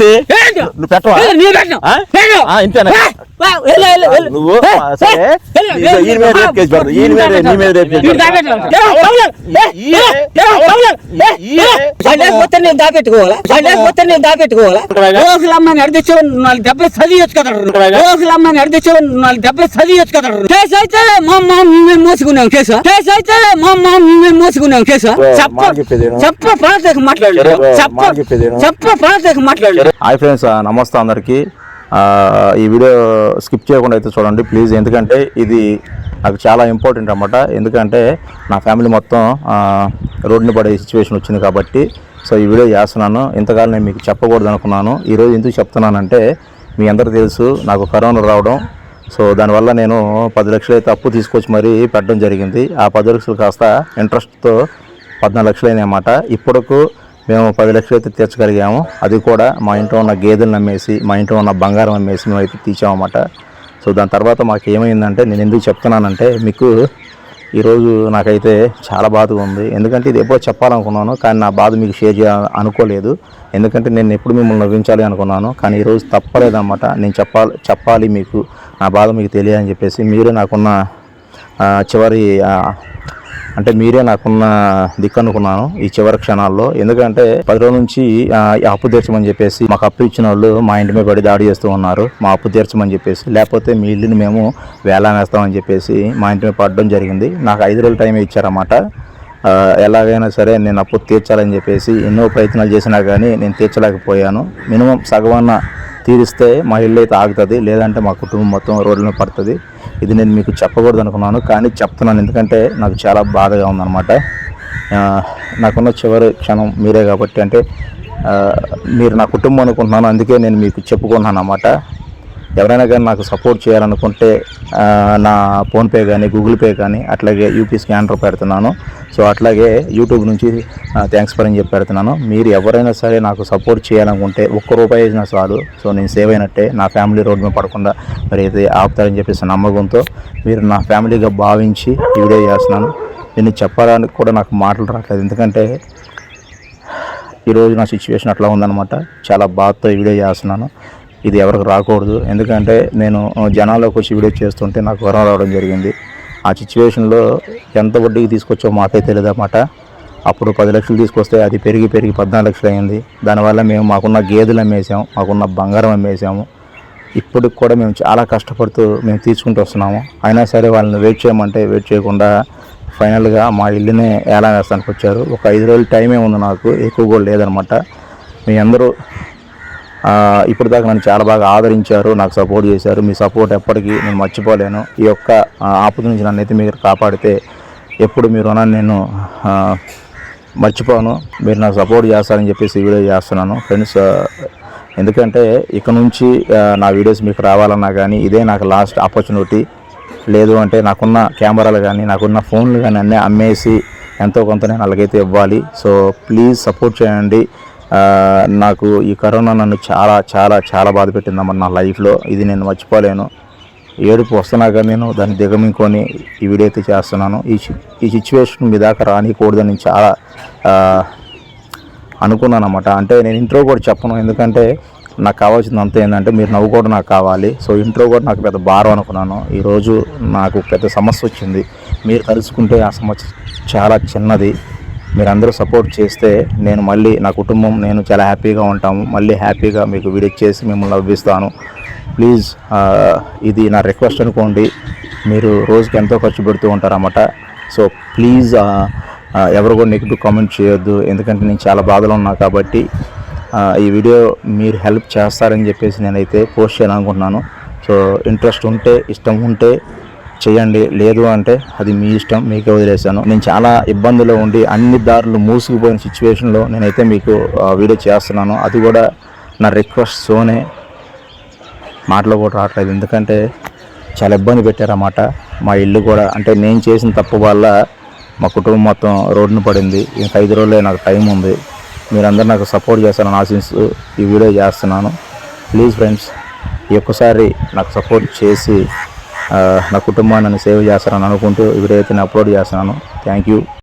నువ్వు పెట్టవా? ఇంతేనా? నువ్వు? సరే. ఈయన మీద వెళ్ళు. రేప్ కేసు పెడతా. ఈయన మీద నీ రేప్ కేసు దాపెట్టుకోవాలా? నేను దాపెట్టుకోవాలా? రోజులు అమ్మాయిని నాలుగు దెబ్బలు చదివచ్చు కదా రోజులు అమ్మాయిని అడిగితే నాలుగు దెబ్బలు చదివచ్చు కదా కేసు అయితే మా అమ్మ మేము మోసుకున్నాం కేసు? కేసు అయితే మా అమ్మ మేము మోసుకున్నాం కేసు? చెప్ప? చెప్ప చెప్ప? చెప్ప హాయ్ ఫ్రెండ్స్ నమస్తే అందరికీ. ఈ వీడియో స్కిప్ చేయకుండా అయితే చూడండి ప్లీజ్. ఎందుకంటే ఇది నాకు చాలా ఇంపార్టెంట్ అనమాట ఎందుకంటే నా ఫ్యామిలీ మొత్తం రోడ్ని రోడ్డుని పడే సిచ్యువేషన్ వచ్చింది కాబట్టి సో ఈ వీడియో చేస్తున్నాను. ఇంతకాలం నేను మీకు చెప్పకూడదు అనుకున్నాను. ఈరోజు ఎందుకు చెప్తున్నానంటే మీ అందరికీ తెలుసు నాకు కరోనా రావడం. సో దానివల్ల నేను పది లక్షలు అయితే అప్పు తీసుకొచ్చి మరీ పెట్టడం జరిగింది. ఆ పది లక్షలు కాస్త ఇంట్రెస్ట్తో పద్నాలుగు లక్షలు అయినాయన్నమాట ఇప్పటికు మేము పది లక్షలు అయితే తీర్చగలిగాము. అది కూడా మా ఇంట్లో ఉన్న గేదెలను అమ్మేసి మా ఇంట్లో ఉన్న బంగారం అమ్మేసి మేము అయితే తీసామన్నమాట సో దాని తర్వాత మాకు ఏమైందంటే నేను ఎందుకు చెప్తున్నానంటే మీకు ఈరోజు నాకైతే చాలా బాధగా ఉంది. ఎందుకంటే ఇది ఎప్పుడో చెప్పాలనుకున్నాను కానీ నా బాధ మీకు షేర్ చేయాలని అనుకోలేదు. ఎందుకంటే నేను ఎప్పుడు మిమ్మల్ని నవ్వించాలి అనుకున్నాను కానీ ఈరోజు తప్పలేదన్నమాట. నేను చెప్పాలి చెప్పాలి మీకు. నా బాధ మీకు తెలియాలని చెప్పేసి మీరే నాకున్న చివరి అంటే మీరే నాకున్న దిక్కు అనుకున్నాను ఈ చివరి క్షణాల్లో. ఎందుకంటే పది రోజుల నుంచి అప్పు తీర్చమని చెప్పేసి మాకు అప్పు ఇచ్చిన వాళ్ళు మా ఇంటి మీద పడి దాడి చేస్తూ ఉన్నారు. మా అప్పు తీర్చమని చెప్పేసి. లేకపోతే మీ ఇల్లుని మేము వేలానేస్తామని చెప్పేసి మా ఇంటి మీద పడడం జరిగింది. నాకు ఐదు రోజులు టైం ఇచ్చారన్నమాట. ఎలాగైనా సరే నేను అప్పు తీర్చాలని చెప్పేసి ఎన్నో ప్రయత్నాలు చేసినా కానీ నేను తీర్చలేకపోయాను. మినిమం సగవన్న తీరిస్తే మా ఇల్లు అయితే ఆగుతుంది. లేదంటే మా కుటుంబం మొత్తం రోడ్ల మీద పడుతుంది. ఇది నేను మీకు చెప్పకూడదు అనుకున్నాను కానీ చెప్తున్నాను. ఎందుకంటే నాకు చాలా బాధగా ఉందన్నమాట. నాకున్న చివరి క్షణం మీరే కాబట్టి అంటే మీరు నా కుటుంబం అనుకుంటున్నాను అందుకే నేను మీకు చెప్పుకున్నాను అన్నమాట ఎవరైనా కానీ నాకు సపోర్ట్ చేయాలనుకుంటే నా ఫోన్పే కానీ గూగుల్ పే కానీ అట్లాగే యూపీ స్కానర్ పెడుతున్నాను. సో అట్లాగే యూట్యూబ్ నుంచి థ్యాంక్స్ ఫర్ అని చెప్పి పెడుతున్నాను. మీరు ఎవరైనా సరే నాకు సపోర్ట్ చేయాలనుకుంటే ఒక్క రూపాయి వేసినా చాలు. సో నేను సేవ్ అయినట్టే నా ఫ్యామిలీ రోడ్ మీద పడకుండా మరి అయితే ఆపుతారని చెప్పేసి నమ్మకంతో మీరు నా ఫ్యామిలీగా భావించి ఈ వీడియో చేస్తున్నాను. నేను చెప్పడానికి కూడా నాకు మాటలు రావట్లేదు ఎందుకంటే ఈరోజు నా సిచ్యువేషన్ అట్లా ఉందన్నమాట. చాలా బాధతో ఈ వీడియో చేస్తున్నాను. ఇది ఎవరికి రాకూడదు. ఎందుకంటే నేను జనాల్లోకి వచ్చి వీడియో చేస్తుంటే నాకు వరం రావడం జరిగింది. ఆ సిచ్యువేషన్లో ఎంత వడ్డీకి తీసుకొచ్చో మాకే తెలియదన్నమాట. అప్పుడు పది లక్షలు తీసుకొస్తే అది పెరిగి పెరిగి పద్నాలుగు లక్షలు అయింది. దానివల్ల మేము మాకున్న గేదెలు అమ్మేసాము మాకున్న బంగారం అమ్మేసాము ఇప్పటికి కూడా మేము చాలా కష్టపడుతూ మేము తీసుకుంటూ వస్తున్నాము. అయినా సరే వాళ్ళని వెయిట్ చేయమంటే వెయిట్ చేయకుండా ఫైనల్గా మా ఇల్లునే ఎలా వేస్తానికి వచ్చారు. ఒక ఐదు రోజులు టైమే ఉంది నాకు ఎక్కువ కూడా లేదనమాట మీ అందరూ ఇప్పుడు దాకా నన్ను చాలా బాగా ఆదరించారు నాకు సపోర్ట్ చేశారు. మీ సపోర్ట్ ఎప్పటికీ నేను మర్చిపోలేను. ఈ యొక్క ఆపద నుంచి నన్ను అయితే మీరు కాపాడితే ఎప్పుడు మీ రుణాన్ని నేను మర్చిపోను. మీరు నాకు సపోర్ట్ చేస్తారని చెప్పేసి వీడియో చేస్తున్నాను. ఫ్రెండ్స్ ఎందుకంటే ఇక నుంచి నా వీడియోస్ మీకు రావాలన్నా కానీ ఇదే నాకు లాస్ట్ ఆపర్చునిటీ లేదు అంటే నాకున్న కెమెరాలు కానీ నాకున్న ఫోన్లు కానీ అన్నీ అమ్మేసి ఎంతో కొంత నేను అలాగైతే ఇవ్వాలి. సో ప్లీజ్ సపోర్ట్ చేయండి. నాకు ఈ కరోనా నన్ను చాలా చాలా చాలా బాధ పెట్టిందమ్మ నా లైఫ్లో ఇది నేను మర్చిపోలేను. ఏడుపు వస్తున్నాక నేను దాన్ని దిగమింకొని ఈ వీడియో అయితే చేస్తున్నాను. ఈ ఈ సిచ్యువేషన్ మీ దాకా రానికూడదని నేను చాలా అనుకున్నాను అనమాట అంటే నేను ఇంట్రో కూడా చెప్పను. ఎందుకంటే నాకు కావాల్సింది అంత ఏంటంటే మీరు నవ్వు కూడా నాకు కావాలి. సో ఇంట్రో కూడా నాకు పెద్ద భారం అనుకున్నాను. ఈరోజు నాకు పెద్ద సమస్య వచ్చింది. మీరు తలుచుకుంటే ఆ సమస్య చాలా చిన్నది. మీరందరూ సపోర్ట్ చేస్తే నేను మళ్ళీ నా కుటుంబం నేను చాలా హ్యాపీగా ఉంటాము. మళ్ళీ హ్యాపీగా మీకు వీడియో చేసి మిమ్మల్ని నవ్విస్తాను. ప్లీజ్ ఇది నా రిక్వెస్ట్ అనుకోండి. మీరు రోజుకి ఎంతో ఖర్చు పెడుతూ ఉంటారన్నమాట. సో ప్లీజ్ ఎవరు కూడా నెగిటివ్ కామెంట్ చేయొద్దు. ఎందుకంటే నేను చాలా బాధలో ఉన్నా కాబట్టి ఈ వీడియో మీరు హెల్ప్ చేస్తారని చెప్పేసి నేనైతే పోస్ట్ చేయాలనుకుంటున్నాను. సో ఇంట్రెస్ట్ ఉంటే ఇష్టం ఉంటే చేయండి. లేదు అంటే అది మీ ఇష్టం మీకే వదిలేశాను. నేను చాలా ఇబ్బందిలో ఉండి అన్ని దారులు మూసుకుపోయిన సిచ్యువేషన్లో నేనైతే మీకు వీడియో చేస్తున్నాను. అది కూడా నా రిక్వెస్ట్ సోనే మాటలు కూడా రావట్లేదు. ఎందుకంటే చాలా ఇబ్బంది పెట్టారన్నమాట మా ఇల్లు కూడా అంటే నేను చేసిన తప్పు వల్ల మా కుటుంబం మొత్తం రోడ్డున పడింది. ఇంకా ఐదు రోజులే నాకు టైం ఉంది. మీరందరూ నాకు సపోర్ట్ చేస్తారని ఆశిస్తూ ఈ వీడియో చేస్తున్నాను. ప్లీజ్ ఫ్రెండ్స్ ఈ ఒక్కసారి నాకు సపోర్ట్ చేసి నా కుటుంబాన్ని సేవ్ చేస్తానని అనుకుంటూ ఈ వీడియో అయితే నేను అప్లోడ్ చేస్తున్నాను. Thank you